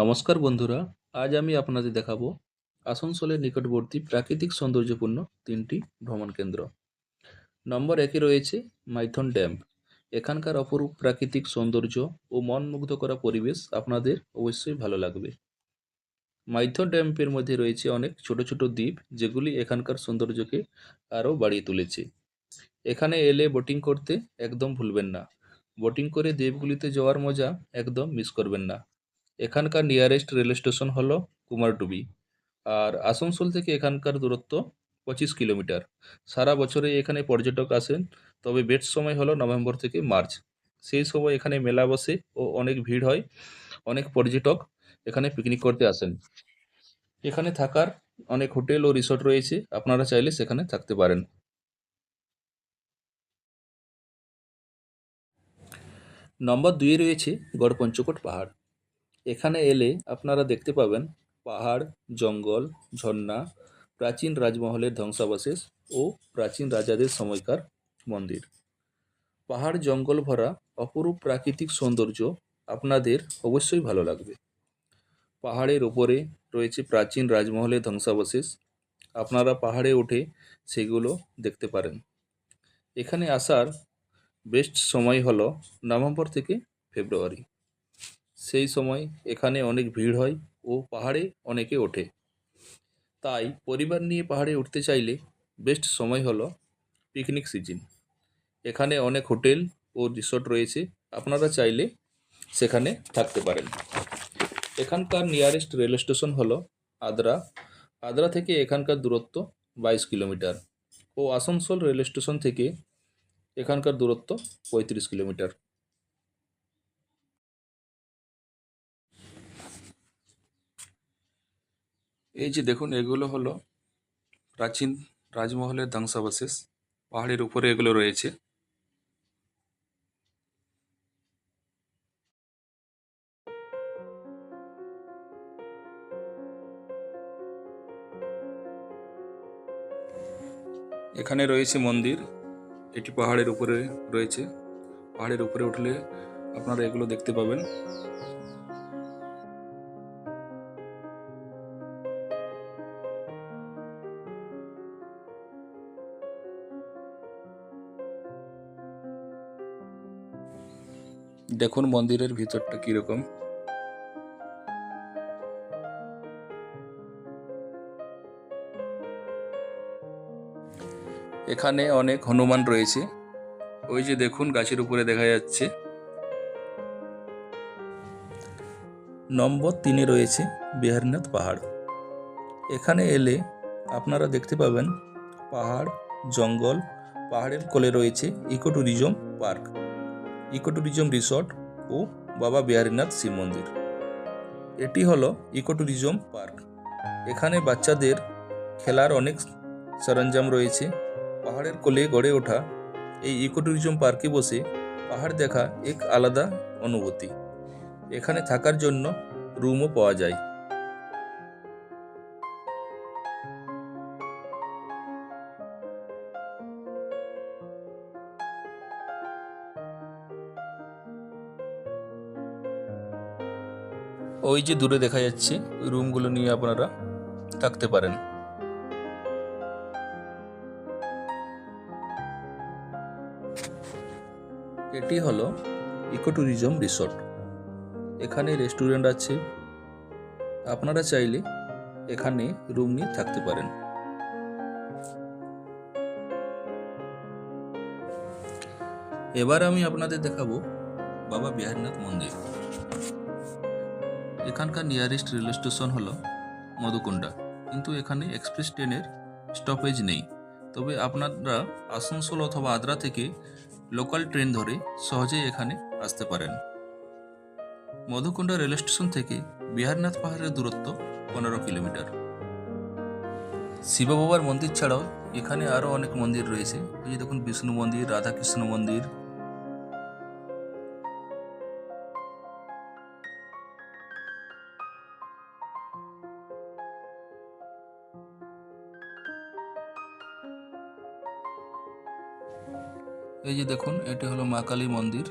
নমস্কার বন্ধুরা, আজ আমি আপনাদের দেখাবো আসানসোলের নিকটবর্তী প্রাকৃতিক সৌন্দর্যপূর্ণ তিনটি ভ্রমণ কেন্দ্র। নম্বর একে রয়েছে মাইথন ড্যাম। এখানকার অপরূপ প্রাকৃতিক সৌন্দর্য ও মন মুগ্ধ করা পরিবেশ আপনাদের অবশ্যই ভালো লাগবে। মাইথন ড্যাম্পের মধ্যে রয়েছে অনেক ছোট ছোট দ্বীপ, যেগুলি এখানকার সৌন্দর্যকে আরও বাড়িয়ে তুলেছে। এখানে এলে বোটিং করতে একদম ভুলবেন না। বোটিং করে দ্বীপগুলিতে যাওয়ার মজা একদম মিস করবেন না। এখানকার নিয়ারেস্ট রেল স্টেশন হলো কুমারডুবি। আর আসানসোল থেকে এখানকার দূরত্ব পঁচিশ কিলোমিটার। সারা বছরে এখানে পর্যটক আসেন, তবে বেস্ট সময় হলো নভেম্বর থেকে মার্চ। সেই সময় এখানে মেলা বসে ও অনেক ভিড় হয়, অনেক পর্যটক এখানে পিকনিক করতে আসেন। এখানে থাকার অনেক হোটেল ও রিসোর্ট রয়েছে, আপনারা চাইলে সেখানে থাকতে পারেন। নম্বর দুয়ে রয়েছে গড়পঞ্চকোট পাহাড়। এখানে এলে আপনারা দেখতে পাবেন পাহাড়, জঙ্গল, ঝর্ণা, প্রাচীন রাজমহলের ধ্বংসাবশেষ ও প্রাচীন রাজাদের সময়কার মন্দির। পাহাড়, জঙ্গল ভরা অপরূপ প্রাকৃতিক সৌন্দর্য আপনাদের অবশ্যই ভালো লাগবে। পাহাড়ের ওপরে রয়েছে প্রাচীন রাজমহলের ধ্বংসাবশেষ। আপনারা পাহাড়ে উঠে সেগুলো দেখতে পারেন। এখানে আসার বেস্ট সময় হলো নভেম্বর থেকে ফেব্রুয়ারি। সেই সময় এখানে অনেক ভিড় হয় ও পাহাড়ে অনেকে ওঠে। তাই পরিবার নিয়ে পাহাড়ে উঠতে চাইলে বেস্ট সময় হলো পিকনিক সিজন। এখানে অনেক হোটেল ও রিসোর্ট রয়েছে, আপনারা চাইলে সেখানে থাকতে পারেন। এখানকার নিয়ারেস্ট রেল স্টেশন হলো আদ্রা। আদ্রা থেকে এখানকার দূরত্ব বাইশ কিলোমিটার ও আসানসোল রেল স্টেশন থেকে এখানকার দূরত্ব পঁয়ত্রিশ কিলোমিটার। এই যে দেখুন, এগুলো হলো প্রাচীন রাজমহলের ধ্বংসাবশেষ। পাহাড়ের উপরে এগুলো রয়েছে। এখানে রয়েছে মন্দির। এটি পাহাড়ের উপরে রয়েছে। পাহাড়ের উপরে উঠলে আপনারা এগুলো দেখতে পাবেন। দেখুন মন্দিরের ভিতরটা কীরকম। এখানে অনেক হনুমান রয়েছে। ওই যে দেখুন গাছের উপরে দেখা যাচ্ছে। নম্বর তিনে রয়েছে বিহারীনাথ পাহাড়। এখানে এলে আপনারা দেখতে পাবেন পাহাড়, জঙ্গল, পাহাড়ের কোলে রয়েছে eco tourism park. Eco tourism resort ও বাবা বিহারীনাথ শিব মন্দির। এটি হলো ইকো ট্যুরিজম পার্ক। এখানে বাচ্চাদের খেলার অনেক সরঞ্জাম রয়েছে। পাহাড়ের কোলে গড়ে ওঠা এই ইকো ট্যুরিজম পার্কে বসে পাহাড় দেখা এক আলাদা অনুভূতি। এখানে থাকার জন্য রুমও পাওয়া যায়। ওই যে দূরে দেখা যাচ্ছে, ওই রুমগুলো নিয়ে আপনারা থাকতে পারেন। এটি হলো ইকো ট্যুরিজম রিসর্ট। এখানে রেস্টুরেন্ট আছে। আপনারা চাইলে এখানে রুম নিয়ে থাকতে পারেন। এবার আমি আপনাদের দেখাবো বাবা বিহারনাথ মন্দির। এখানকার নিয়ারেস্ট রেল স্টেশন হলো মধুকুণ্ডা কিন্তু এখানে এক্সপ্রেস ট্রেনের স্টপেজ নেই। তবে আপনারা আসানসোল অথবা আদ্রা থেকে লোকাল ট্রেন ধরে সহজেই এখানে আসতে পারেন। মধুকুণ্ডা রেল স্টেশন থেকে বিহারনাথ পাহাড়ের দূরত্ব পনেরো কিলোমিটার। শিব বাবার মন্দির ছাড়াও এখানে আরও অনেক মন্দির রয়েছে। এই দেখুন, বিষ্ণু মন্দির, রাধাকৃষ্ণ মন্দির এই যে দেখুন, এটি হলো মা কালী মন্দির।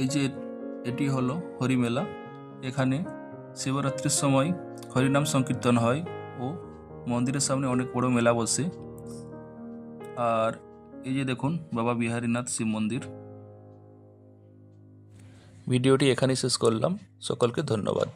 এই যে এটি হলো হরিমেলা। এখানে শিবরাত্রির সময় হরিনাম সংকীর্তন হয় ও মন্দিরের সামনে অনেক বড় মেলা বসে। আর এই যে দেখুন, বাবা বিহারীনাথ শিব মন্দির। ভিডিওটি এখানেই শেষ করলাম। সকলকে ধন্যবাদ।